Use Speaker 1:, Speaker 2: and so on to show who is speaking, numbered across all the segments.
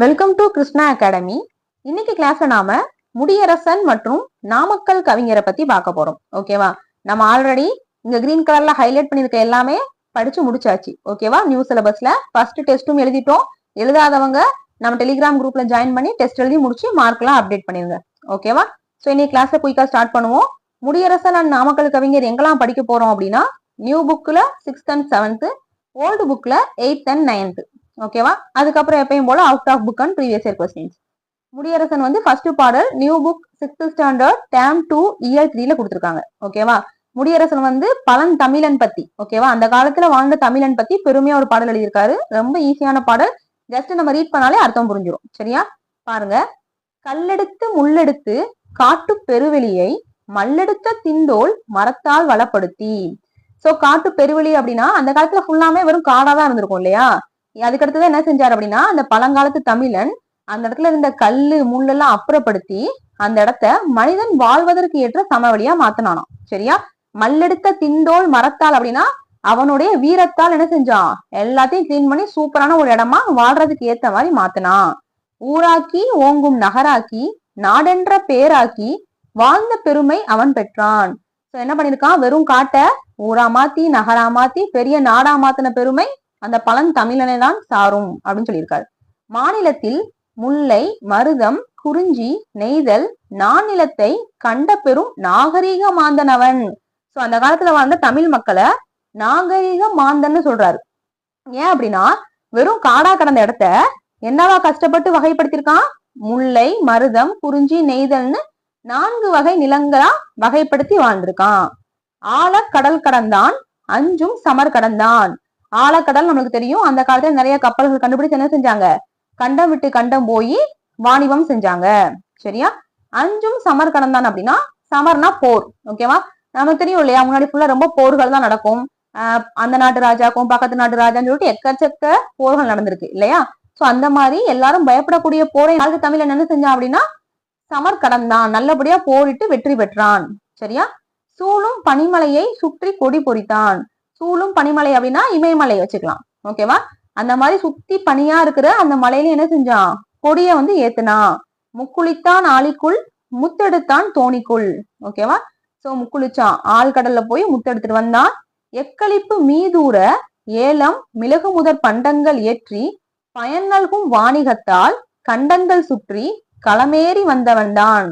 Speaker 1: Welcome to Krishna academy இன்னைக்கு கிளாஸ்ல நாம முடியரசன் மற்றும் நாமக்கல் கவிஞரை பத்தி பார்க்க போறோம். ஓகேவா நம்ம ஆல்ரெடி இங்க கிரீன் கலர்ல ஹைலைட் பண்ணிருக்க எல்லாமே படிச்சு முடிச்சாச்சு. ஓகேவா நியூ சிலபஸ்ல ஃபர்ஸ்ட் டெஸ்ட்டும் எழுதிட்டோம். எழுதாதவங்க நம்ம டெலிகிராம் குரூப்ல ஜாயின் பண்ணி டெஸ்ட் எழுதி முடிச்சு மார்க்லாம் அப்டேட் பண்ணிருங்க. ஓகேவா ஸோ இன்னைக்கு கிளாஸ்ல குயிக்கா ஸ்டார்ட் பண்ணுவோம். முடியரசன் அண்ட் நாமக்கல் கவிஞர் எங்கெல்லாம் படிக்க போறோம் அப்படின்னா நியூ புக்ல சிக்ஸ்த் அண்ட் செவன்த் ஓல்டு புக்ல எயித் அண்ட் நைன்த் ஓகேவா அதுக்கப்புறம் எப்பயும் போல out of book and previous year questions Mudiyarasan வந்து ஃபர்ஸ்ட் பாடல் new book sixth standard term two year த்ரீல கொடுத்துருக்காங்க. ஓகேவா முடியரசன் வந்து பழன் தமிழன் பத்தி. ஓகேவா அந்த காலத்துல வாழ்ந்த தமிழன் பத்தி பெருமையா ஒரு பாடல் எழுதியிருக்காரு. ரொம்ப ஈஸியான பாடல். ஜஸ்ட் நம்ம ரீட் பண்ணாலே அர்த்தம் புரிஞ்சிடும் சரியா? பாருங்க. கல்லெடுத்து முள்ளெடுத்து காட்டு பெருவெளியை மல்லெடுத்த திண்டோல் மரத்தால் வளப்படுத்தி. சோ காட்டு பெருவெளி அப்படின்னா அந்த காலத்துல ஃபுல்லாமே வெறும் காடா தான் இருந்திருக்கும் இல்லையா? அதுக்கடுத்தது என்ன செஞ்சார் அப்படின்னா அந்த பழங்காலத்து தமிழன் அந்த இடத்துல இருந்த கல்லு முள்ளெல்லாம் அப்புறப்படுத்தி அந்த இடத்த மனிதன் வாழ்வதற்கு ஏற்ற சமவெளியா மாத்தினானாம். சரியா? மல்லெடுத்த திண்டோல் மரத்தால் அப்படின்னா அவனுடைய வீரத்தால் என்ன செஞ்சான்? எல்லாத்தையும் கிளீன் பண்ணி சூப்பரான ஒரு இடமா வாழ்றதுக்கு ஏத்த மாதிரி மாத்தினான். ஊராக்கி ஓங்கும் நகராக்கி நாடென்ற பேராக்கி வாழ்ந்த பெருமை அவன் பெற்றான். சோ என்ன பண்ணிருக்கான்? வெறும் காட்டை ஊரா மாத்தி நகரா மாத்தி பெரிய நாடா மாத்தின பெருமை அந்த பலன் தமிழனை தான் சாரும் அப்படின்னு சொல்லியிருக்காரு. மாநிலத்தில் முல்லை மருதம் குறிஞ்சி நெய்தல் நானிலத்தை கண்ட பெரும் நாகரீக மாந்தனவன். சோ அந்த காலத்துல வாழ்ந்த தமிழ் மக்களை நாகரீக மாந்தன்னு சொல்றாரு. ஏன் அப்படின்னா வெறும் காடா கடந்த இடத்த என்னவா கஷ்டப்பட்டு வகைப்படுத்திருக்கான் முல்லை மருதம் குறிஞ்சி நெய்தல்னு நான்கு வகை நிலங்களா வகைப்படுத்தி வாழ்ந்திருக்கான். ஆழ கடல் கடந்தான் அஞ்சும் சமர் கடந்தான். ஆழக்கடல் நம்மளுக்கு தெரியும். அந்த காலத்துல நிறைய கப்பல்கள் கண்டுபிடிச்சு என்ன செஞ்சாங்க? கண்டம் விட்டு கண்டம் போய் வாணிபம் செஞ்சாங்க. சரியா? அஞ்சும் சமர் கடந்தான் அப்படின்னா சமர்னா போர். ஓகேவா நமக்கு தெரியும் இல்லையா? முன்னாடி ஃபுல்லா ரொம்ப போர்கள் தான் நடக்கும் அந்த நாட்டு ராஜாக்கும் பக்கத்து நாட்டு ராஜான்னு சொல்லிட்டு எக்கச்சக்க போர்கள் நடந்திருக்கு இல்லையா? சோ அந்த மாதிரி எல்லாரும் பயப்படக்கூடிய போரை யாருக்கு தமிழ் என்ன செஞ்சான் அப்படின்னா சமர் கடந்தான் நல்லபடியா போரிட்டு வெற்றி பெற்றான். சரியா? சூழும் பனிமலையை சுற்றி கொடி பொறித்தான். சூழும் பனிமலை அப்படின்னா இமயமலை வச்சுக்கலாம். ஓகேவா அந்த மாதிரி சுத்தி பனியா இருக்கிற அந்த மலையில என்ன செஞ்சான்? கொடிய வந்து ஏத்துனான். முக்குளித்தான் ஆளிக்குள் முத்தெடுத்தான் தோணிக்குள். ஓகேவா சோ முக்குளிச்சான். ஆழ்கடல்ல போய் முத்தெடுத்துட்டு வந்தான். எக்களிப்பு மீதூர ஏலம் மிளகு முதற் பண்டங்கள் ஏற்றி பயன் நல்கும் வாணிகத்தால் கண்டங்கள் சுற்றி களமேறி வந்தவன்தான்.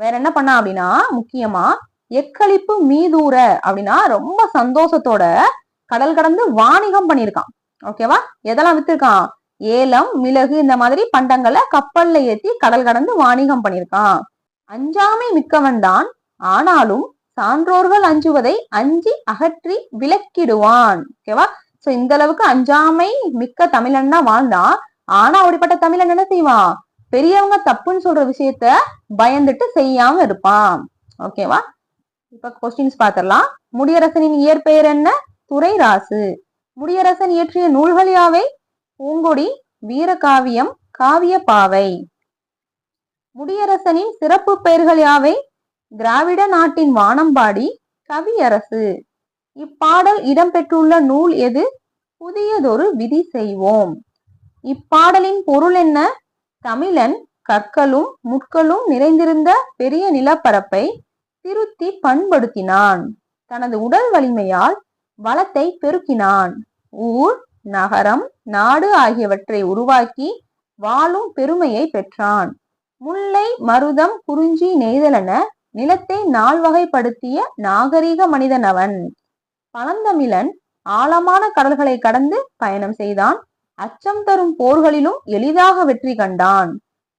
Speaker 1: வேற என்ன பண்ணா அப்படின்னா முக்கியமா எக்களிப்பு மீதூர அப்படின்னா ரொம்ப சந்தோஷத்தோட கடல் கடந்து வாணிகம் பண்ணியிருக்கான். ஓகேவா எதெல்லாம் வித்துருக்கான்? ஏலம் மிளகு இந்த மாதிரி பண்டங்களை கப்பல்ல ஏத்தி கடல் கடந்து வாணிகம் பண்ணியிருக்கான். அஞ்சாமை மிக்கவன் தான். ஆனாலும் சான்றோர்கள் அஞ்சுவதை அஞ்சி அகற்றி விலக்கிடுவான் ஓகேவா சோ இந்த அளவுக்கு அஞ்சாமை மிக்க தமிழன்னா தான் வாழ்ந்தான் ஆனா அப்படிப்பட்ட தமிழன் என்ன செய்வான்? பெரியவங்க தப்புன்னு சொல்ற விஷயத்த பயந்துட்டு செய்யாம இருப்பான். ஓகேவா இப்ப கொஸ்டின்ஸ் பாத்திரலாம் முடியரசனின் இயற்பெயர் என்ன? துரைராசு. முடியரசன் இயற்றிய நூல்கள் யாவை? பூங்கொடி வீரகாவியம் காவிய பாவை முடியரசனின் சிறப்பு பெயர்கள் யாவை? திராவிட நாட்டின் வானம்பாடி கவியரசு. இப்பாடல் இடம்பெற்றுள்ள நூல் எது? புதியதொரு விதி செய்வோம். இப்பாடலின் பொருள் என்ன? தமிழன் கற்களும் முட்களும் நிறைந்திருந்த பெரிய நிலப்பரப்பை திருத்தி பண்படுத்தினான். தனது உடல் வலிமையால் வளத்தை பெருக்கினான். ஊர் நகரம் நாடு ஆகியவற்றை உருவாக்கி வாழும் பெருமையை பெற்றான். முல்லை மருதம் குறிஞ்சி நெய்தலென நிலத்தை நால்வகைப்படுத்திய நாகரிக மனிதன் அவன். பழந்தமிழன் ஆழமான கடல்களை கடந்து பயணம் செய்தான். அச்சம் தரும் போர்களிலும் எளிதாக வெற்றி கண்டான்.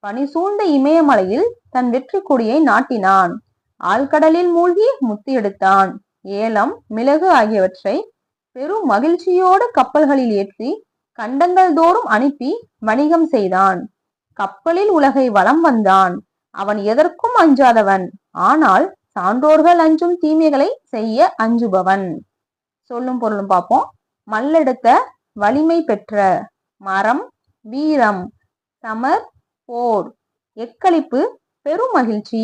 Speaker 1: பனி சூழ்ந்த இமயமலையில் தன் வெற்றி கொடியை நாட்டினான். ஆழ்கடலில் மூழ்கி முத்தி எடுத்தான் ஏலம் மிளகு ஆகியவற்றை பெரும் மகிழ்ச்சியோடு கப்பல்களில் ஏற்றி கண்டங்கள் தோறும் அனுப்பி வணிகம் செய்தான். கப்பலில் உலகை வலம் வந்தான். அவன் எதற்கும் அஞ்சாதவன். ஆனால் சான்றோர்கள் அஞ்சும் தீமைகளை செய்ய அஞ்சுபவன். சொல்லும் பொருளும் பார்ப்போம். மல்லெடுத்த வலிமை பெற்ற மரம் வீரம் சமர் போர். எக்களிப்பு பெருமகிழ்ச்சி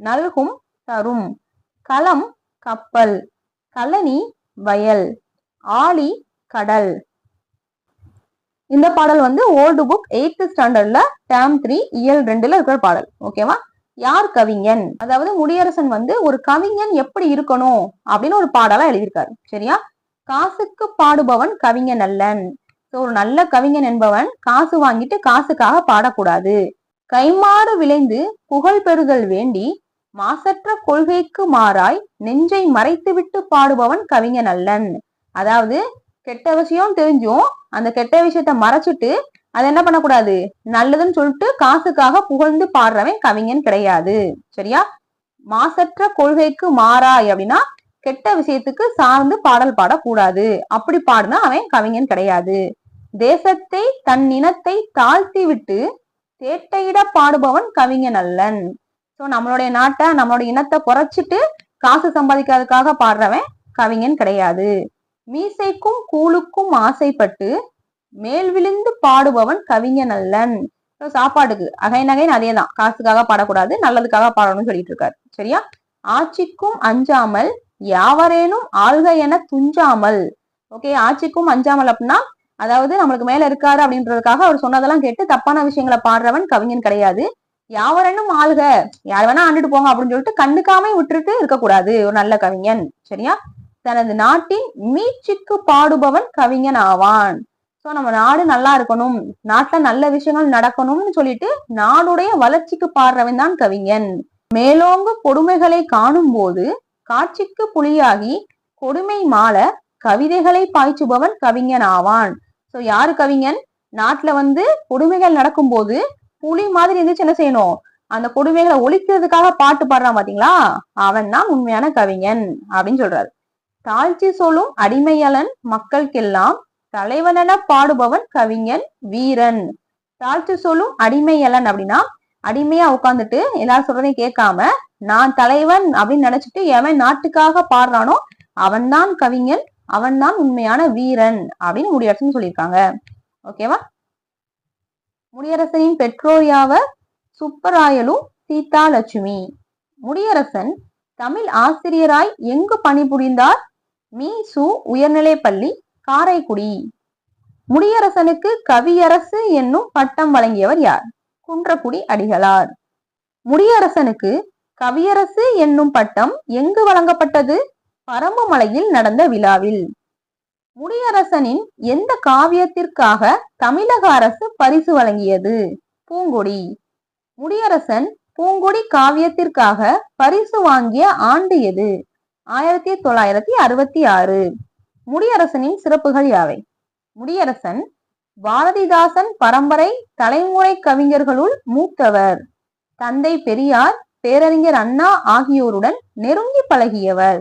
Speaker 1: நல்கும் தரும். களம் கப்பல் கழனி வயல் ஆழி கடல். இந்த பாடல் வந்து ஓல்டு புக் எயித்து ஸ்டாண்டர்ட்ல டேம் த்ரீ இயல் ரெண்டுல இருக்கிற பாடல். ஓகேவா யார் கவிஞன்? அதாவது முடியரசன் வந்து ஒரு கவிஞன் எப்படி இருக்கணும் அப்படின்னு ஒரு பாடலா எழுதியிருக்காரு. சரியா? காசுக்கு பாடுபவன் கவிஞன் அல்லன். ஸோ ஒரு நல்ல கவிஞன் என்பவன் காசு வாங்கிட்டு காசுக்காக பாடக்கூடாது. கைமாறு விளைந்து புகழ் பெறுதல் வேண்டி மாசற்ற கொள்கைக்கு மாறாய் நெஞ்சை மறைத்துவிட்டு பாடுபவன் கவிஞன் அல்லன். அதாவது கெட்ட விஷயம் தெரிஞ்சும் அந்த கெட்ட விஷயத்த மறைச்சிட்டு அதை என்ன பண்ணக்கூடாது? நல்லதுன்னு சொல்லிட்டு காசுக்காக புகழ்ந்து பாடுறவன் கவிஞன் கிடையாது. சரியா? மாசற்ற கொள்கைக்கு மாறாய் அப்படின்னா கெட்ட விஷயத்துக்கு சார்ந்து பாடல் பாடக்கூடாது. அப்படி பாடுனா அவன் கவிஞன் கிடையாது. தேசத்தை தன் இனத்தை தாழ்த்தி விட்டு தேட்டையிட பாடுபவன் கவிஞன் அல்லன். ஸோ நம்மளுடைய நாட்டை நம்மளுடைய இனத்தை குறைச்சிட்டு காசு சம்பாதிக்கிறதுக்காக பாடுறவன் கவிஞன் கிடையாது. மீசைக்கும் கூழுக்கும் ஆசைப்பட்டு மேல் விழுந்து பாடுபவன் கவிஞன் அல்லன். சாப்பாட்டுக்கு அகைன் அகைன் அதே தான் காசுக்காக பாடக்கூடாது நல்லதுக்காக பாடணும்னு சொல்லிட்டு இருக்காரு. சரியா? ஆட்சிக்கும் அஞ்சாமல் யாவரேனும் ஆள்க என துஞ்சாமல். ஓகே ஆட்சிக்கும் அஞ்சாமல் அப்படின்னா அதாவது நம்மளுக்கு மேல இருக்காரு அப்படின்றதுக்காக அவர் சொன்னதெல்லாம் கேட்டு தப்பான விஷயங்களை பாடுறவன் கவிஞன் கிடையாது. யாவரனும் ஆளுக. யார் வேணா ஆண்டுட்டு போங்க அப்படின்னு சொல்லிட்டு கண்ணுக்காமே விட்டுட்டு இருக்கக்கூடாது. ஒரு நல்ல கவிஞன். சரியா? தனது நாட்டின் மீட்சிக்கு பாடுபவன் கவிஞன் ஆவான். சோ நம்ம நாடு நல்லா இருக்கணும். நாட்டுல நல்ல விஷயங்கள் நடக்கணும்னு சொல்லிட்டு நாடுடைய வளர்ச்சிக்கு பாடுறவன் தான் கவிஞன். மேலோங்கு கொடுமைகளை காணும் போது காட்சிக்கு புலியாகி கொடுமை மால கவிதைகளை பாய்ச்சுபவன் கவிஞன் ஆவான். சோ யாரு கவிஞன்? நாட்டுல வந்து கொடுமைகள் நடக்கும் போது புலி மாதிரி இருந்துச்சு என்ன செய்யணும்? அந்த கொடுமைகளை ஒழிக்கிறதுக்காக பாட்டு பாடுறான் பாத்தீங்களா? அவன் தான் உண்மையான கவிஞன் அப்படின்னு சொல்றாரு. தாழ்ச்சி சொல்லும் அடிமையலன் மக்களுக்கெல்லாம் தலைவனென பாடுபவன் கவிஞன் வீரன். தாழ்ச்சி சொல்லும் அடிமையலன் அப்படின்னா அடிமையா உட்காந்துட்டு எல்லாரும் சொல்றதையும் கேட்காம நான் தலைவன் அப்படின்னு நினைச்சிட்டு எவன் நாட்டுக்காக பாடுறானோ அவன்தான் கவிஞன் அவன்தான் உண்மையான வீரன் அப்படின்னு முடியரசன் சொல்லியிருக்காங்க. ஓகேவா? முடியரசனின் பெற்றோர் யாவர்? சுப்பராயலு சீதா லட்சுமி முடியரசன் தமிழ் ஆசிரியராய் எங்கு பணிபுரிந்தார்? மீ சு உயர்நிலைப்பள்ளி காரைக்குடி. முடியரசனுக்கு கவியரசு என்னும் பட்டம் வழங்கியவர் யார்? குன்றக்குடி அடிகளார். முடியரசனுக்கு கவியரசு என்னும் பட்டம் எங்கு வழங்கப்பட்டது? பரம்புமலையில் நடந்த விழாவில். முடியரசனின் எந்த காவியத்திற்காக தமிழக அரசு பரிசு வழங்கியது? பூங்கொடி. முடியரசன் பூங்கொடி காவியத்திற்காக பரிசு வாங்கிய ஆண்டு எது? ஆயிரத்தி தொள்ளாயிரத்தி அறுபத்தி ஆறு. முடியரசனின் சிறப்புகள் யாவை? முடியரசன் பாரதிதாசன் பரம்பரை தலைமுறை கவிஞர்களுள் மூத்தவர். தந்தை பெரியார் பேரறிஞர் அண்ணா ஆகியோருடன் நெருங்கி பழகியவர்.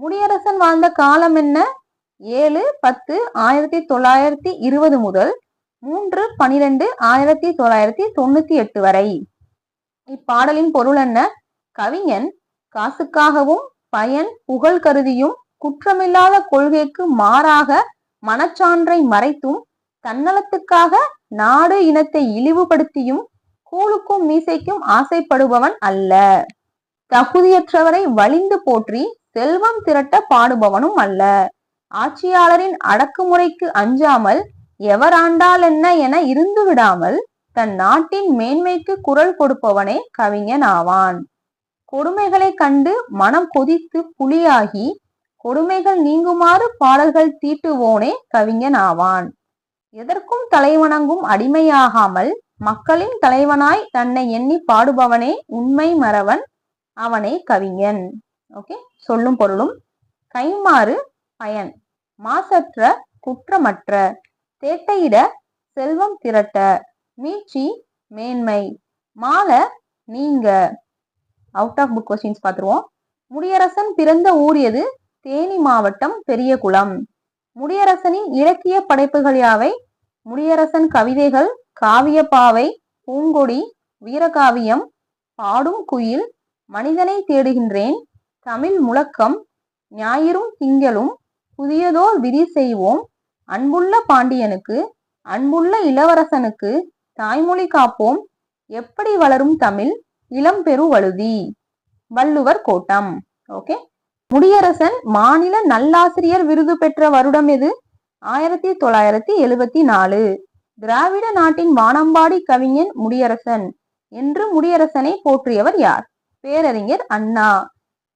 Speaker 1: முடியரசன் வாழ்ந்த காலம் என்ன? ஏழு பத்து ஆயிரத்தி தொள்ளாயிரத்தி இருபது முதல் மூன்று பனிரெண்டு ஆயிரத்தி தொள்ளாயிரத்தி தொண்ணூத்தி எட்டு வரை. இப்பாடலின் பொருள் என்ன? கவிஞன் காசுக்காகவும் பயன் புகழ் கருதியும் குற்றமில்லாத கொள்கைக்கு மாறாக மனச்சான்றை மறைத்தும் தன்னலத்துக்காக நாடு இனத்தை இழிவுபடுத்தியும் கூழுக்கும் மீசைக்கும் ஆசைப்படுபவன் அல்ல. தகுதியற்றவரை வலிந்து போற்றி செல்வம் திரட்ட பாடுபவனும் அல்ல. ஆட்சியாளரின் அடக்குமுறைக்கு அஞ்சாமல் எவர் ஆண்டால் என்ன என இருந்து விடாமல் தன் நாட்டின் மேன்மைக்கு குரல் கொடுப்பவனே கவிஞன் ஆவான். கொடுமைகளை கண்டு மனம் கொதித்து புலியாகி கொடுமைகள் நீங்குமாறு பாடல்கள் தீட்டுவோனே கவிஞன் ஆவான். எதற்கும் தலைவணங்கும் அடிமையாகாமல் மக்களின் தலைவனாய் தன்னை எண்ணி பாடுபவனே உண்மை மறவன் அவனே கவிஞன். ஓகே? சொல்லும் பொருளும் கைமாறு பயன். மாசற்ற குற்றமற்ற தேட்டையிட செல்வம் திரட்ட மீட்சி மேன்மை. மாலை நீங்க. அவுட் ஆஃப் புக் கொஸ்டின்ஸ் பார்த்துருவோம் முடியரசன் பிறந்த ஊர் எது? தேனி மாவட்டம் பெரியகுளம். முடியரசனின் இலக்கிய படைப்புகள் யாவை? முடியரசன் கவிதைகள் காவியப்பாவை பூங்கொடி வீரகாவியம் பாடும் குயில் மனிதனை தேடுகின்றேன் தமிழ் முழக்கம் ஞாயிறும் திங்களும் புதியதோர் விதி செய்வோம். அன்புள்ள பாண்டியனுக்கு அன்புள்ள இளவரசனுக்கு தாய்மொழி காப்போம். எப்படி வளரும் தமிழ்? இளம் பெருவழுதி வள்ளுவர் கோட்டம். ஓகே? முடியரசன் மாநில நல்லாசிரியர் விருது பெற்ற வருடம் எது? ஆயிரத்தி தொள்ளாயிரத்தி எழுபத்தி நாலு. திராவிட நாட்டின் வானம்பாடி கவிஞன் முடியரசன். என்று முடியரசனை போற்றியவர் யார்? பேரறிஞர் அண்ணா.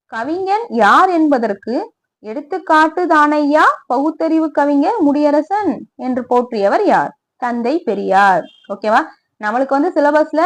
Speaker 1: கவிஞன் யார் என்பதற்கு எடுத்துக்காட்டு தானையா பகுத்தறிவு கவிஞர் முடியரசன் என்று போற்றியவர் யார்? தந்தை பெரியார். ஓகேவா நம்மளுக்கு வந்து சிலபஸ்ல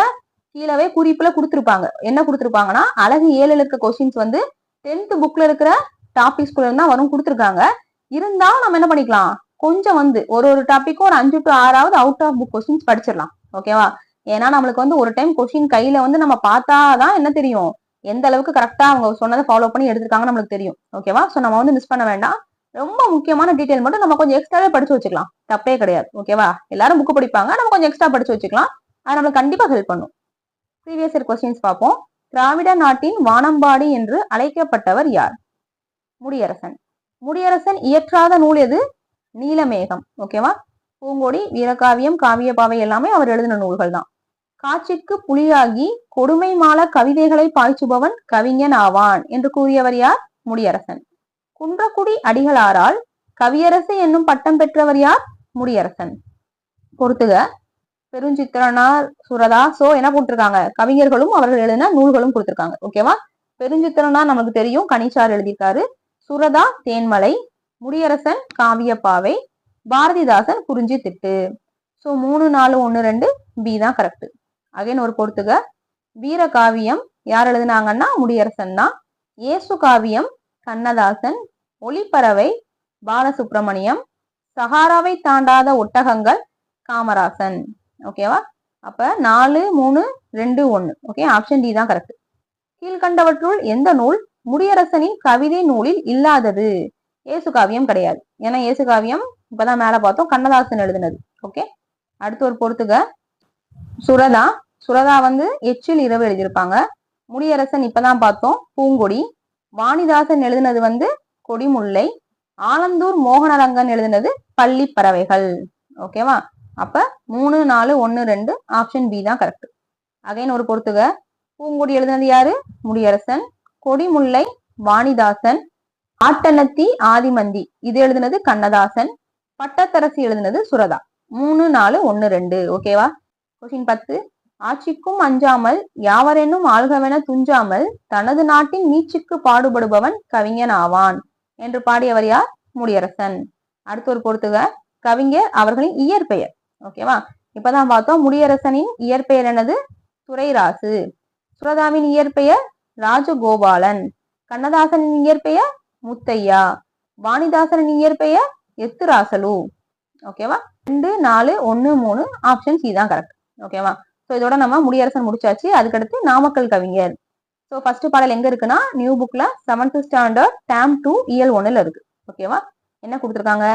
Speaker 1: கீழவே குறிப்புல கொடுத்துருப்பாங்க. என்ன கொடுத்துருப்பாங்கன்னா அழகு ஏழு இருக்க கொஸ்டின்ஸ் வந்து டென்த் புக்ல இருக்கிற டாபிக்ஸ்குள்ள இருந்தா வரும் கொடுத்துருக்காங்க. இருந்தாலும் நம்ம என்ன பண்ணிக்கலாம்? கொஞ்சம் வந்து ஒரு ஒரு டாபிக்கும் ஒரு அஞ்சு டு ஆறாவது அவுட் ஆஃப் புக் கொஸ்டின்ஸ் படிச்சிடலாம். ஓகேவா ஏன்னா நம்மளுக்கு வந்து ஒரு டைம் கொஸ்டின் கையில வந்து நம்ம பார்த்தாதான் என்ன தெரியும்? எந்த அளவுக்கு கரெக்டா அவங்க சொன்னதை ஃபாலோ பண்ணி எடுத்திருக்காங்க நம்மளுக்கு தெரியும். ஓகேவா சோ நம்ம வந்து மிஸ் பண்ண வேண்டாம். ரொம்ப முக்கியமான டீட்டெயில் மட்டும் நம்ம கொஞ்சம் எக்ஸ்ட்ராவே படிச்சு வச்சுக்கலாம். தப்பே கிடையாது. ஓகேவா எல்லாரும் புக் படிப்பாங்க. நம்ம கொஞ்சம் எக்ஸ்ட்ரா படிச்சு வச்சுக்கலாம். அது நம்மளுக்கு கண்டிப்பா ஹெல்ப் பண்ணும். ப்ரீவியஸ் இயர் கொஸ்டின்ஸ் பார்ப்போம். திராவிட நாட்டின் வானம்பாடி என்று அழைக்கப்பட்டவர் யார்? முடியரசன். முடியரசன் இயற்றாத நூல் எது? நீலமேகம். ஓகேவா பூங்கொடி வீரகாவியம் காவியபாவை எல்லாமே அவர் எழுதின நூல்கள் தான் காட்சிக்கு புலியாகி கொடுமை மால கவிதைகளை பாய்ச்சுபவன் கவிஞன் ஆவான் என்று கூறியவர் யார்? முடியரசன். குன்றக்குடி அடிகளாரால் கவியரசு என்னும் பட்டம் பெற்றவர் யார்? முடியரசன். பொறுத்துக பெருஞ்சித்திரனார் சுரதா சோ என்ன போட்டிருக்காங்க? கவிஞர்களும் அவர்கள் எழுதின நூல்களும் கொடுத்திருக்காங்க. ஓகேவா பெருஞ்சித்திரனார் நமக்கு தெரியும் கனிச்சார் எழுதியிருக்காரு. சுரதா தேன்மலை முடியரசன் காவியப்பாவை பாரதிதாசன் குறிஞ்சி திட்டு. ஸோ மூணு நாலு ஒன்று ரெண்டு பி தான் கரெக்ட் அகைன் ஒரு பொறுத்துக. வீர காவியம் யார் எழுதினாங்கன்னா? முடியரசன் தான். இயேசு காவியம் கண்ணதாசன் ஒளிப்பறவை பாலசுப்ரமணியம் சஹாராவை தாண்டாத ஒட்டகங்கள் காமராசன். ஓகேவா அப்ப நாலு மூணு ரெண்டு ஒன்று ஓகே ஆப்ஷன் டி தான் கரெக்ட் கீழ்கண்டவற்றுள் எந்த நூல் முடியரசனின் கவிதை நூலில் இல்லாதது? ஏசு காவியம் கிடையாது. ஏன்னா ஏசு காவியம் இப்பதான் மேல பார்த்தோம். கண்ணதாசன் எழுதினது. ஓகே அடுத்து ஒரு பொறுத்துக. சுரதா சுரதா வந்து எச்சில் இரவு எழுதியிருப்பாங்க. முடியரசன் இப்பதான் பார்த்தோம். பூங்கொடி. வாணிதாசன் எழுதினது வந்து கொடிமுல்லை. ஆலந்தூர் மோகனரங்கன் எழுதினது பள்ளி பறவைகள். ஓகேவா அப்ப மூணு நாலு ஒன்னு ரெண்டு ஆப்ஷன் பி தான் கரெக்ட் அகைன் ஒரு பொறுத்துக. பூங்கொடி எழுதினது யாரு? முடியரசன். கொடிமுல்லை வாணிதாசன். ஆட்டனத்தி ஆதிமந்தி. இது எழுதினது கண்ணதாசன். பட்டத்தரசி எழுதினது சுரதா. மூணு நாலு ஒன்னு ரெண்டு. ஓகேவா கொஸ்டின் பத்து. ஆட்சிக்கும் அஞ்சாமல் யாவரெனும் ஆள்கவென துஞ்சாமல் தனது நாட்டின் மீட்சிக்கு பாடுபடுபவன் கவிஞன் ஆவான் என்று பாடியவர் யார்? முடியரசன். அடுத்து ஒரு பொறுத்துக. கவிஞர் அவர்களின் இயற்பெயர். ஓகேவா இப்பதான் பார்த்தோம். முடியரசனின் இயற்பெயர் என்னது? துரைராசு. சுரதாவின் இயற்பெயர் ராஜகோபாலன். கண்ணதாசனின் இயற்பெயர் முத்தையா. வாணிதாசனின் இயற்பெயர் எத்துராசலு. ஓகேவா ரெண்டு நாலு ஒன்னு மூணு ஆப்ஷன் சி தான் கரெக்ட் ஓகேவா ஸோ இதோட நம்ம முடியரசன் முடிச்சாச்சு. அதுக்கடுத்து நாமக்கல் கவிஞர். ஸோ ஃபர்ஸ்ட் பாடல் எங்க இருக்குன்னா நியூ புக்ல செவன்த் ஸ்டாண்டர்ட் டேம் டூ இயல் ஒன்னுல இருக்கு. ஓகேவா என்ன கொடுத்துருக்காங்க?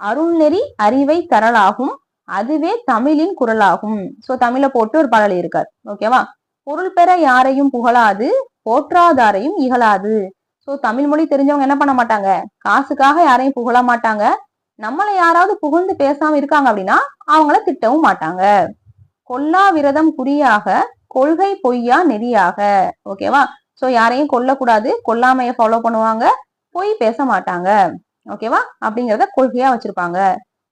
Speaker 1: அருள்நெறி அறிவை தரலாகும் அதுவே தமிழின் குரலாகும். ஸோ தமிழ போட்டு ஒரு பாடல் இருக்கார் ஓகேவா பொருள் பெற யாரையும் புகழாது போற்றாதாரையும் இகழாது. ஸோ தமிழ் மொழி தெரிஞ்சவங்க என்ன பண்ண மாட்டாங்க? காசுக்காக யாரையும் புகழ மாட்டாங்க. நம்மளை யாராவது புகழ்ந்து பேசாம இருக்காங்க அப்படின்னா அவங்கள திட்டவும் மாட்டாங்க. கொல்லா விரதம் குறியாக கொள்கை பொய்யா நெறியாக. ஓகேவா சோ யாரையும் கொல்லக்கூடாது. கொல்லாமைய ஃபாலோ பண்ணுவாங்க. பொய் பேச மாட்டாங்க. ஓகேவா அப்படிங்கிறத கொள்கையா வச்சிருப்பாங்க.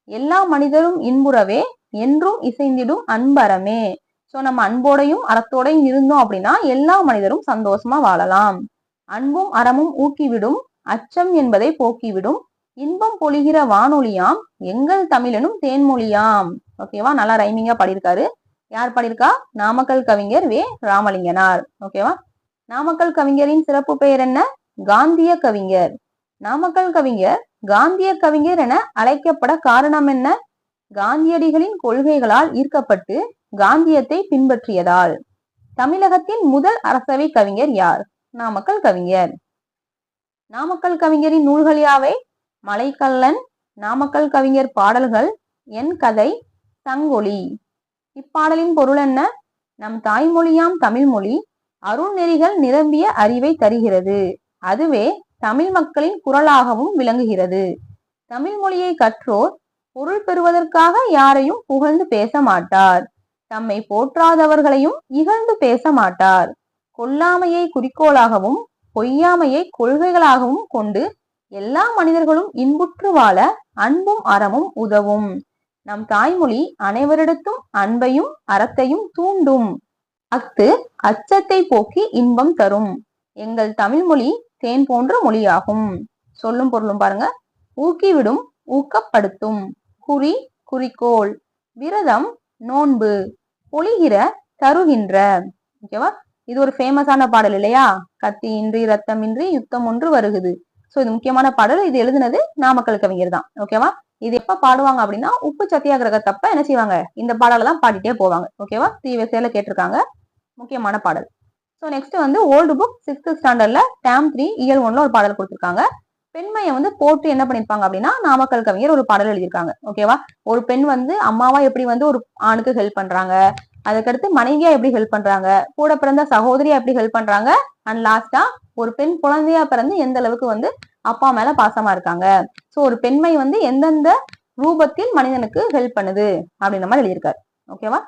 Speaker 1: எல்லா மனிதரும் இன்புறவே என்றும் இசைந்திடும் அன்பரமே. சோ நம்ம அன்போடையும் அறத்தோடையும் இருந்தோம் அப்படின்னா எல்லா மனிதரும் சந்தோஷமா வாழலாம். அன்பும் அறமும் ஊக்கிவிடும். அச்சம் என்பதை போக்கிவிடும். இன்பம் பொழிகிற வானொலியாம் எங்கள் தமிழனும் தேன்மொழியாம். ஓகேவா நல்லா ரைமிங்கா பாடியிருக்காரு. யார் பாடியிருக்கா? நாமக்கல் கவிஞர் வே. ராமலிங்கனார். ஓகேவா நாமக்கல் கவிஞரின் சிறப்பு பெயர் என்ன? காந்திய கவிஞர். நாமக்கல் கவிஞர் காந்திய கவிஞர் என அழைக்கப்பட காரணம் என்ன? காந்தியடிகளின் கொள்கைகளால் ஈர்க்கப்பட்டு காந்தியத்தை பின்பற்றியதால். தமிழகத்தின் முதல் அரசவை கவிஞர் யார்? நாமக்கல் கவிஞர். நாமக்கல் கவிஞரின் நூல்கள் யாவை? மலைக்கல்லன் நாமக்கல் கவிஞர் பாடல்கள் என் கதை சங்கொலி. இப்பாடலின் பொருள் என்ன? நம் தாய்மொழியாம் தமிழ்மொழி அருள்நெறிகள் நிரம்பிய அறிவை தருகிறது. அதுவே தமிழ் மக்களின் குரலாகவும் விளங்குகிறது. தமிழ் மொழியை கற்றோர் பொருள் பெறுவதற்காக யாரையும் புகழ்ந்து பேச மாட்டார். தம்மை போற்றாதவர்களையும் இகழ்ந்து பேச மாட்டார். கொல்லாமையை குறிக்கோளாகவும் பொய்யாமையை கொள்கைகளாகவும் கொண்டு எல்லா மனிதர்களும் இன்புற்று வாழ அன்பும் அறமும் உதவும். நம் தாய்மொழி அனைவரிடத்தும் அன்பையும் அறத்தையும் தூண்டும். அஃது அச்சத்தை போக்கி இன்பம் தரும். எங்கள் தமிழ் மொழி தேன் போன்ற மொழியாகும். சொல்லும் பொருளும் பாருங்க. ஊக்கிவிடும் ஊக்கப்படுத்தும். குறி குறிக்கோள். விரதம் நோன்பு. பொழிகிற தருகின்ற. ஓகேவா இது ஒரு ஃபேமஸான பாடல் இல்லையா? கத்தி இன்றி ரத்தமின்றி யுத்தம் ஒன்று வருகுது. ஸோ இது முக்கியமான பாடல். இது எழுதுனது நாமக்கல் கவிஞர் தான். ஓகேவா இது எப்ப பாடுவாங்க அப்படின்னா உப்பு சத்தியாகிரகத்தப்ப என்ன செய்வாங்க? இந்த பாடலை தான் பாடிட்டே போவாங்க. ஓகேவா தீவசையில கேட்டிருக்காங்க. முக்கியமான பாடல். ஸோ நெக்ஸ்ட் வந்து ஓல்டு புக் சிக்ஸ்த் ஸ்டாண்டர்ட்ல டேம் த்ரீ இயல் ஒன்ல ஒரு பாடல் கொடுத்துருக்காங்க. பெண்மையை வந்து போட்டு என்ன பண்ணிருப்பாங்க அப்படின்னா நாமக்கல் கவிஞர் ஒரு பாடல் எழுதியிருக்காங்க. ஓகேவா ஒரு பெண் வந்து அம்மாவா எப்படி வந்து ஒரு ஆணுக்கு ஹெல்ப் பண்றாங்க? அதுக்கடுத்து மனைவியா எப்படி ஹெல்ப் பண்றாங்க? கூட பிறந்த சகோதரியா எப்படி ஹெல்ப் பண்றாங்க? அண்ட் லாஸ்டா ஒரு பெண் குழந்தையா பிறந்து எந்த அளவுக்கு வந்து அப்பா மேல பாசமா இருக்காங்க. சோ ஒரு பெண்மை வந்து எந்தெந்த ரூபத்தில் மனிதனுக்கு ஹெல்ப் பண்ணுது? அப்படின்ற மாதிரி எழுதியிருக்காரு. ஓகேவா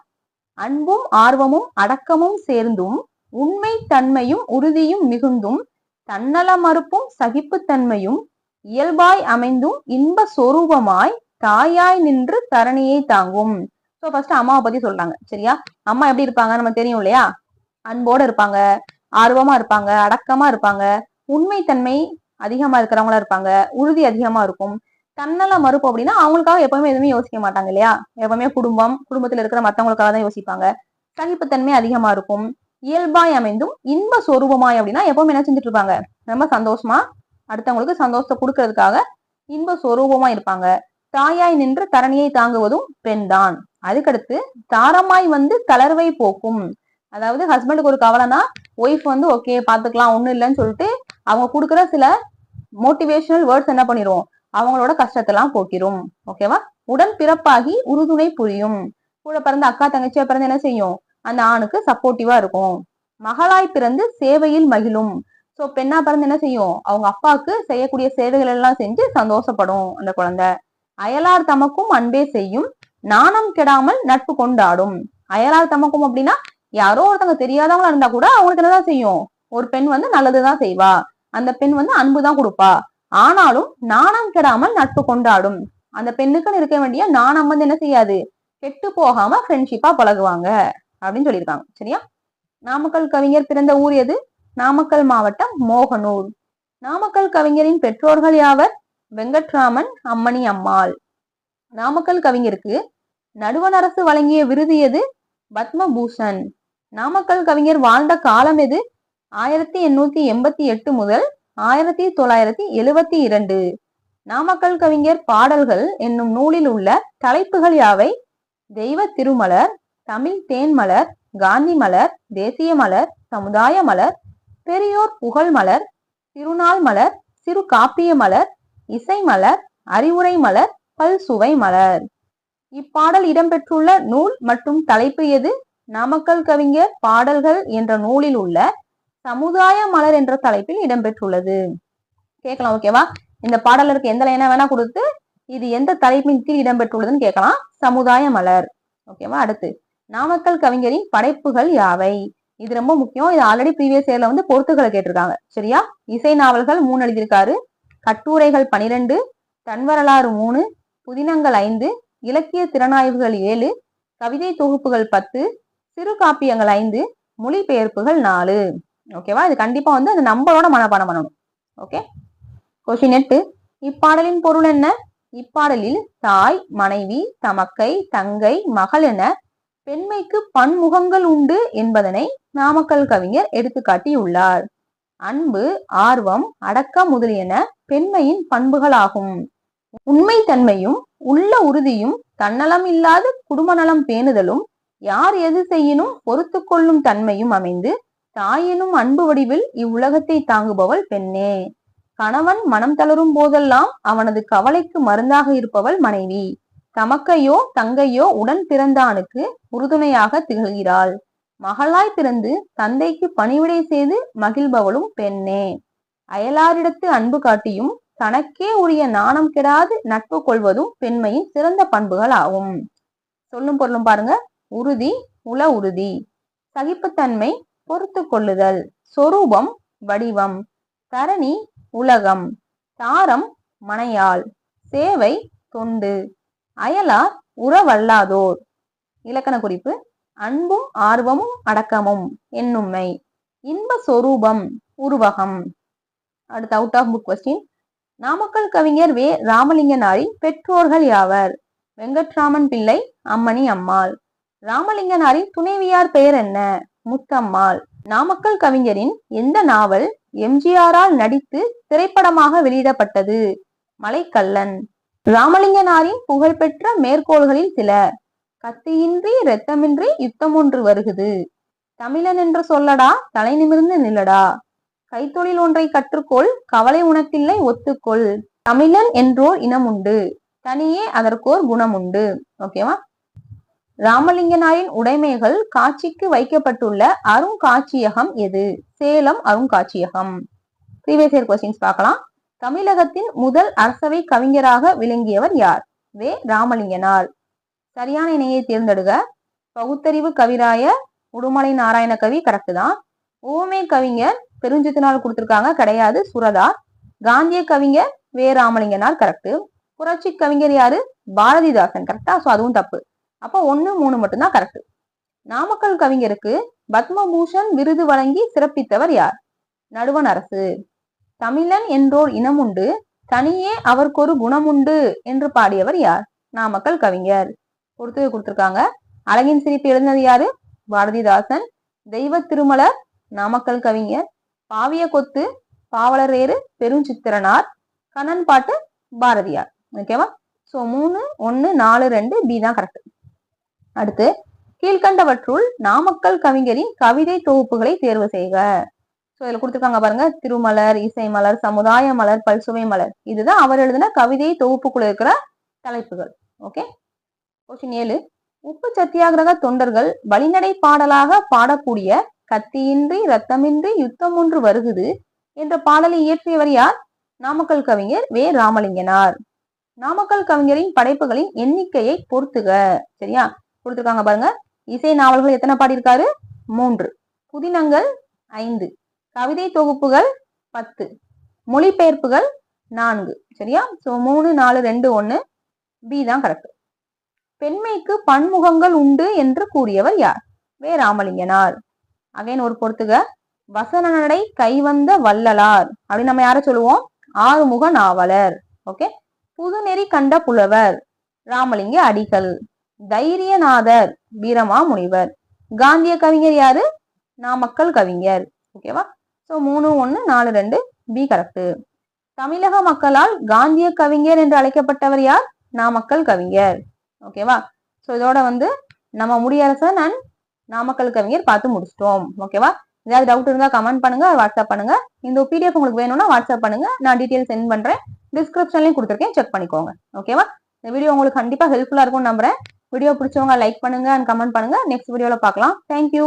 Speaker 1: அன்பும் ஆர்வமும் அடக்கமும் சேர்ந்தும் உண்மை தன்மையும் உறுதியும் மிகுந்தும் தன்னல மறுப்பும் சகிப்புத்தன்மையும் இயல்பாய் அமைந்தும் இன்ப சொரூபமாய் தாயாய் நின்று தரணியை தாங்கும். சோ ஃபர்ஸ்ட் அம்மாவை பத்தி சொல்றாங்க. சரியா? அம்மா எப்படி இருப்பாங்க? நம்ம தெரியும் இல்லையா? அன்போட இருப்பாங்க ஆர்வமா இருப்பாங்க அடக்கமா இருப்பாங்க. உண்மைத்தன்மை அதிகமா இருக்கிறவங்களா இருப்பாங்க. உறுதி அதிகமா இருக்கும். தன்னல மறுப்பு அப்படின்னா அவங்களுக்காக எப்பவுமே எதுவுமே யோசிக்க மாட்டாங்க இல்லையா? எப்பவுமே குடும்பம் குடும்பத்துல இருக்கிற மத்தவங்களுக்காக தான் யோசிப்பாங்க. சகிப்புத்தன்மை அதிகமா இருக்கும். இயல்பாய் அமைந்தும் இன்ப சொரூபமாய் அப்படின்னா எப்பவுமே என்ன செஞ்சுட்டு இருப்பாங்க? ரொம்ப சந்தோஷமா அடுத்தவங்களுக்கு சந்தோஷத்தை கொடுக்கறதுக்காக இன்ப சொரூபமா இருப்பாங்க. தாயாய் நின்று தரணியை தாங்குவதும் பெண்தான் அதுக்கடுத்து தாரமாய் வந்து தளர்வை போக்கும். அதாவது ஹஸ்பண்டுக்கு ஒரு கவலைனா ஒய்ஃப் வந்து ஓகே பாத்துக்கலாம் ஒண்ணும் இல்லைன்னு சொல்லிட்டு அவங்க கொடுக்குற சில மோட்டிவேஷனல் வேர்ட்ஸ் என்ன பண்ணிரும்? அவங்களோட கஷ்டத்தெல்லாம் போக்கிரும். ஓகேவா உடன் பிறப்பாகி உறுதுணை புரியும். கூட பிறந்த அக்கா தங்கச்சியா பிறந்து என்ன செய்யும்? அந்த ஆணுக்கு சப்போர்ட்டிவா இருக்கும். மகளாய் பிறந்து சேவையில் மகிழும். ஸோ பெண்ணா பிறந்து என்ன செய்யும்? அவங்க அப்பாவுக்கு செய்யக்கூடிய சேவைகள் எல்லாம் செஞ்சு சந்தோஷப்படும் அந்த குழந்தை. அயலார் தமக்கும் அன்பே செய்யும். நாணம் கெடாமல் நட்பு கொண்டாடும். அயலார் தமக்கும் அப்படின்னா யாரோ ஒருத்தவங்க தெரியாதவங்களா இருந்தா கூட அவங்களுக்கு என்னதான் செய்யும்? ஒரு பெண் வந்து நல்லதுதான் செய்வா. அந்த பெண் வந்து அன்பு தான் கொடுப்பா. ஆனாலும் நாணம் கெடாமல் நட்பு கொண்டாடும். அந்த பெண்ணுக்குன்னு இருக்க வேண்டிய நாணம் வந்து என்ன செய்யாது? கெட்டு போகாம ஃப்ரெண்ட்ஷிப்பா பழகுவாங்க. அப்படின்னு சொல்லியிருக்காங்க. சரியா? நாமக்கல் கவிஞர் பிறந்த ஊர் எது? நாமக்கல் மாவட்டம் மோகனூர். நாமக்கல் கவிஞரின் பெற்றோர்கள் யாவர்? வெங்கட்ராமன் அம்மணி அம்மாள். நாமக்கல் கவிஞருக்கு நடுவண் அரசு வழங்கிய விருது எது? பத்மபூஷன். நாமக்கல் கவிஞர் வாழ்ந்த காலம் எது? ஆயிரத்தி எண்ணூத்தி எண்பத்தி எட்டு முதல் ஆயிரத்தி தொள்ளாயிரத்தி எழுவத்தி இரண்டு. நாமக்கல் கவிஞர் பாடல்கள் என்னும் நூலில் உள்ள தலைப்புகள் யாவை? தெய்வ திருமலர் தமிழ் தேன்மலர் காந்தி மலர் தேசிய மலர் சமுதாய மலர் பெரியோர் புகழ் மலர் திருநாள் மலர் சிறு காப்பிய மலர் இசை மலர் அறிவுரை மலர் பல் சுவை மலர். இப்பாடல் இடம்பெற்றுள்ள நூல் மற்றும் தலைப்பு எது? நாமக்கல் கவிஞர் பாடல்கள் என்ற நூலில் உள்ள சமுதாய மலர் என்ற தலைப்பில் இடம்பெற்றுள்ளது. கேட்கலாம் ஓகேவா இந்த பாடலருக்கு எந்த லைனா வேணா கொடுத்து இது எந்த தலைப்பின் கீழ் இடம்பெற்றுள்ளதுன்னு கேட்கலாம். சமுதாய மலர். ஓகேவா அடுத்து நாமக்கல் கவிஞரின் படைப்புகள் யாவை? இது ரொம்ப முக்கியம். இது ஆல்ரெடி ப்ரீவியஸ் இயர்ல வந்து பொறுத்துகளை கேட்டிருக்காங்க. சரியா? இசை நாவல்கள் மூணு எழுதியிருக்காரு. கட்டுரைகள் பனிரெண்டு தன்வரலாறு மூணு புதினங்கள் ஐந்து இலக்கிய திறனாய்வுகள் ஏழு கவிதை தொகுப்புகள் பத்து சிறு காப்பியங்கள் ஐந்து மொழிபெயர்ப்புகள் நாலு. ஓகேவா இது கண்டிப்பா வந்து அந்த நம்பரோட மனப்பாடம் பண்ணணும். ஓகே கொஷின் எட்டு. இப்பாடலின் பொருள் என்ன? இப்பாடலில் தாய் மனைவி தமக்கை தங்கை மகள் என பெண்மைக்கு பன்முகங்கள் உண்டு என்பதனை நாமக்கல் கவிஞர் எடுத்துக்காட்டியுள்ளார். அன்பு ஆர்வம் அடக்கம் முதலியன பெண்மையின் பண்புகளாகும். உண்மை தன்மையும் உள்ள உறுதியும் தன்னலம் இல்லாத குடும்ப நலம் பேணுதலும் யார் எது செய்யினும் பொறுத்து கொள்ளும் தன்மையும் அமைந்து தாயினும் அன்பு வடிவில் இவ்வுலகத்தை தாங்குபவள் பெண்ணே. கணவன் மனம் தளரும் போதெல்லாம் அவனது கவலைக்கு மருந்தாக இருப்பவள் மனைவி. தமக்கையோ தங்கையோ உடன் பிறந்தானுக்கு உறுதுணையாக திகழ்கிறாள். மகளாய் பிறந்து தந்தைக்கு பணிவிடை செய்து மகிழ்பவளும் பெண்ணே. அயலாரிடத்து அன்பு காட்டியும் தனக்கே உரிய நாணம் கெடாது நட்பு கொள்வதும் பெண்மையின் சிறந்த பண்புகள் ஆகும் சொல்லும் பொருளும் பாருங்க. உறுதி உள உறுதி. சகிப்புத்தன்மை பொறுத்து கொள்ளுதல். சொரூபம் வடிவம். தரணி உலகம். தாரம் மனையாள். சேவை தொண்டு. அயலார் உறவல்லாதோர். இலக்கண குறிப்பு அன்பும் ஆர்வமும் அடக்கமும் என்னும்மை. இன்ப சொரூபம் உருவகம். அடுத்த out of book question Namakkal கவிஞர் வே. ராமலிங்கனாரின் பெற்றோர்கள் யாவர்? வெங்கட்ராமன் பிள்ளை அம்மணி அம்மாள். ராமலிங்கனாரின் துணைவியார் பெயர் என்ன? முத்தம்மாள். நாமக்கல் கவிஞரின் எந்த நாவல் எம்ஜிஆரால் நடித்து திரைப்படமாக வெளியிடப்பட்டது? மலைக்கல்லன். ராமலிங்கனாரின் புகழ்பெற்ற மேற்கோள்களில் சில கத்தியின்றி இரத்தமின்றி யுத்தம் ஒன்று வருகுது. தமிழன் என்று சொல்லடா தலை நிமிர்ந்து நில்லடா. கைத்தொழில் ஒன்றை கற்றுக்கொள் கவலை உனக்கில்லை ஒத்துக்கொள். தமிழன் என்றோர் இனம் உண்டு தனியே அதற்கோர் குணம் உண்டு ஓகேவா? ராமலிங்கனாரின் உடைமைகள் காட்சிக்கு வைக்கப்பட்டுள்ள அருங்காட்சியகம் எது? சேலம் அருங்காட்சியகம். ப்ரீவியஸ் இயர் கொஸ்டின்ஸ் பார்க்கலாம். தமிழகத்தின் முதல் அரசவை கவிஞராக விளங்கியவர் யார்? வே. ராமலிங்கனார். சரியான இணையை தேர்ந்தெடுக. பகுத்தறிவு கவிராய உடுமலை நாராயண கவி கரெக்டு தான். ஓமே கவிஞர் பெருஞ்சித்தினால் கொடுத்திருக்காங்க கிடையாது. சுரதார். காந்திய கவிஞர் வே. ராமலிங்கனார் கரெக்ட் புரட்சி கவிஞர் யாரு? பாரதிதாசன் கரெக்டா சோ அதுவும் தப்பு. அப்போ ஒன்று மூணு மட்டும்தான் கரெக்ட் நாமக்கல் கவிஞருக்கு பத்மபூஷன் விருது வழங்கி சிறப்பித்தவர் யார்? நடுவண் அரசு. தமிழன் என்றோர் இனமுண்டு தனியே அவருக்கொரு குணமுண்டு என்று பாடியவர் யார்? நாமக்கல் கவிஞர். பொறுத்து கொடுத்துருக்காங்க. அழகின் சிரிப்பு எழுந்தது யாரு? பாரதிதாசன். தெய்வ திருமலர் நாமக்கல் கவிஞர். பாவிய கொத்து பாவலரேறு பெருஞ்சித்திரனார். கண்ணன் பாட்டு பாரதியார். ஓகேவா ஸோ மூணு ஒன்று நாலு ரெண்டு பி தான் கரெக்ட் அடுத்து கீழ்கண்டவற்றுள் நாமக்கல் கவிஞரின் கவிதை தொகுப்புகளை தேர்வு செய்க. சோ இதுல கொடுத்துருக்காங்க பாருங்க திருமலர் இசை மலர் சமுதாய மலர் பல்சுவை மலர். இதுதான் அவர் எழுதின கவிதை தொகுப்புக்குள்ள இருக்கிற தலைப்புகள். ஓகே கொஸ்டின் ஏழு. உப்பு சத்தியாகிரக தொண்டர்கள் வழிநடை பாடலாக பாடக்கூடிய கத்தியின்றி ரத்தமின்றி யுத்தம் ஒன்று வருகுது என்ற பாடலை இயற்றியவர் யார்? நாமக்கல் கவிஞர் வே. ராமலிங்கனார். நாமக்கல் கவிஞரின் படைப்புகளின் எண்ணிக்கையை பொறுத்துக. சரியா? கொடுத்துருக்காங்க பாருங்க. இசை நாவல்கள் எத்தனை பாடியிருக்காரு? மூன்று. புதினங்கள் ஐந்து. கவிதை தொகுப்புகள் பத்து. மொழிபெயர்ப்புகள் நான்கு. சரியா? ஸோ மூணு நாலு ரெண்டு ஒன்று பி தான் கரெக்ட் பெண்மைக்கு பன்முகங்கள் உண்டு என்று கூறியவர் யார்? வே. ராமலிங்கனார். அகைன் ஒரு பொறுத்துக. வசன நடை கைவந்த வள்ளலார். அப்படின்னு நம்ம யார சொல்லுவோம்? ஆறுமுக நாவலர். ஓகே புதுநெறி கண்ட புலவர். ராமலிங்க அடிகள். தைரியநாதர் வீரமா முனிவர். காந்திய கவிஞர் யாரு? நாமக்கல் கவிஞர். ஓகேவா சோ மூணு ஒன்னு நாலு ரெண்டு பி கரெக்ட் தமிழக மக்களால் காந்திய கவிஞர் என்று அழைக்கப்பட்டவர் யார்? நாமக்கல் கவிஞர். ஓகேவா சோ இதோட வந்து நம்ம முடியரசன் அண்ட் நாமக்கல் கவிஞர் பார்த்து முடிச்சிட்டோம். ஓகேவா ஏதாவது டவுட் இருந்தா கமெண்ட் பண்ணுங்க வாட்ஸ்அப் பண்ணுங்க. இந்த பிடிஎஃப் உங்களுக்கு வேணும்னா வாட்ஸ்அப் பண்ணுங்க. நான் டீட்டெயில் சென்ட் பண்றேன். டிஸ்கிரிப்ஷன்லயும் கொடுத்துருக்கேன். செக் பண்ணிக்கோங்க. ஓகேவா இந்த வீடியோ உங்களுக்கு கண்டிப்பா ஹெல்ப்ஃபுல்லா இருக்கும்னு நம்புறேன். வீடியோ பிடிச்சவங்க லைக் பண்ணுங்க அண்ட் கமெண்ட் பண்ணுங்க. நெக்ஸ்ட் வீடியோல பார்க்கலாம். தேங்க்யூ